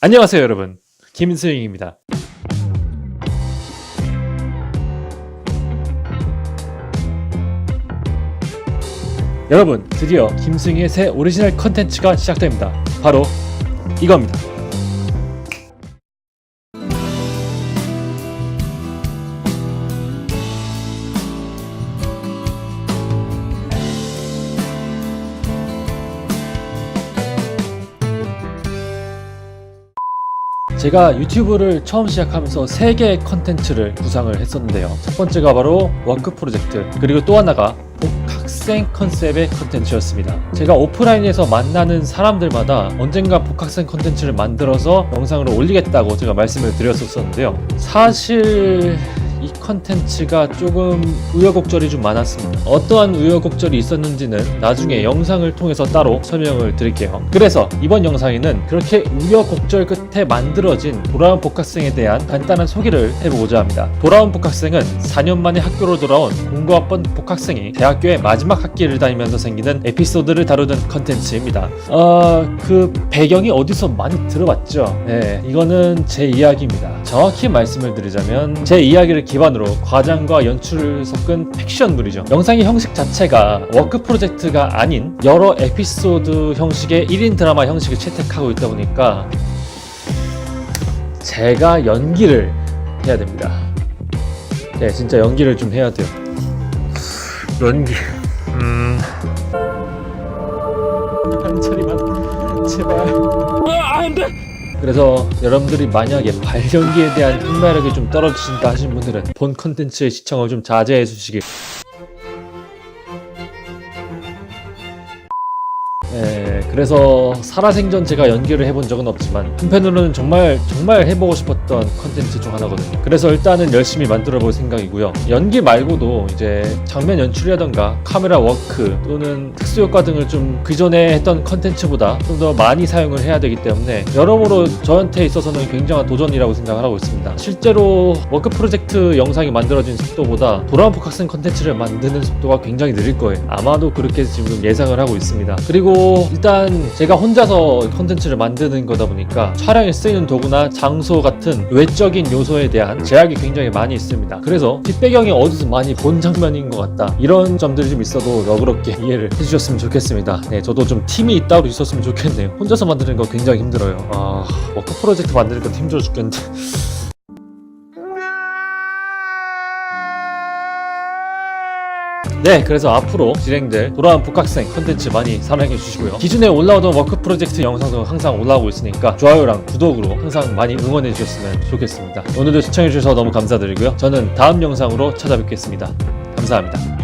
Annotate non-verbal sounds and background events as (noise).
안녕하세요 여러분. 김수영입니다. 여러분 드디어 김승희의 새 오리지널 컨텐츠가 시작됩니다. 바로 이겁니다 제가 유튜브를 처음 시작하면서 세 개의 컨텐츠를 구상을 했었는데요. 첫 번째가 바로 워크 프로젝트, 그리고 또 하나가 복학생 컨셉의 컨텐츠였습니다. 제가 오프라인에서 만나는 사람들마다 언젠가 복학생 컨텐츠를 만들어서 영상으로 올리겠다고 제가 말씀을 드렸었는데요. 사실 이 컨텐츠가 조금 우여곡절이 좀 많았습니다. 어떠한 우여곡절이 있었는지는 나중에 영상을 통해서 따로 설명을 드릴게요. 그래서 이번 영상에는 그렇게 우여곡절 끝에 만들어진 돌아온 복학생에 대한 간단한 소개를 해보고자 합니다. 돌아온 복학생은 4년 만에 학교로 돌아온 공고학번 복학생이 대학교의 마지막 학기를 다니면서 생기는 에피소드를 다루는 컨텐츠입니다. 어, 그 배경이 어디서 많이 들어봤죠? 네, 이거는 제 이야기입니다. 정확히 말씀을 드리자면 제 이야기를 기반으로 과장과 연출을 섞은 픽션물이죠. 영상의 형식 자체가 워크 프로젝트가 아닌 여러 에피소드 형식의 1인 드라마 형식을 채택하고 있다 보니까 제가 연기를 해야 됩니다. 네, 진짜 연기를 좀 해야 돼요. 연기. 음. 한철이만 제발. 아, 안 돼. 그래서 여러분들이 만약에 발연기에 대한 흑마력이 좀 떨어지신다 하신 분들은 본 컨텐츠의 시청을 좀 자제해 주시길 그래서 살아생전 제가 연기를 해본 적은 없지만 한편으로는 정말 정말 해보고 싶었던 컨텐츠 중 하나거든요. 그래서 일단은 열심히 만들어 볼 생각이고요. 연기 말고도 이제 장면 연출이라던가 카메라 워크 또는 특수 효과 등을 좀 그 전에 했던 컨텐츠보다 좀 더 많이 사용을 해야 되기 때문에 여러모로 저한테 있어서는 굉장한 도전이라고 생각을 하고 있습니다. 실제로 워크 프로젝트 영상이 만들어진 속도보다 돌아온 복학생 컨텐츠를 만드는 속도가 굉장히 느릴 거예요. 아마도 그렇게 지금 예상을 하고 있습니다. 그리고 일단 제가 혼자서 컨텐츠를 만드는 거다 보니까 촬영에 쓰이는 도구나 장소 같은 외적인 요소에 대한 제약이 굉장히 많이 있습니다. 그래서 뒷배경이 어디서 많이 본 장면인 것 같다. 이런 점들이 좀 있어도 너그럽게 (laughs) 이해를 해주셨으면 좋겠습니다. 네, 저도 좀 팀이 따로 있었으면 좋겠네요. 혼자서 만드는 거 굉장히 힘들어요. 아, 워크 프로젝트 만드는 건 힘들어 죽겠는데. (laughs) 네, 그래서 앞으로 진행될 돌아온 복학생 컨텐츠 많이 사랑해 주시고요. 기존에 올라오던 워크 프로젝트 영상도 항상 올라오고 있으니까 좋아요랑 구독으로 항상 많이 응원해 주셨으면 좋겠습니다. 오늘도 시청해 주셔서 너무 감사드리고요. 저는 다음 영상으로 찾아뵙겠습니다. 감사합니다.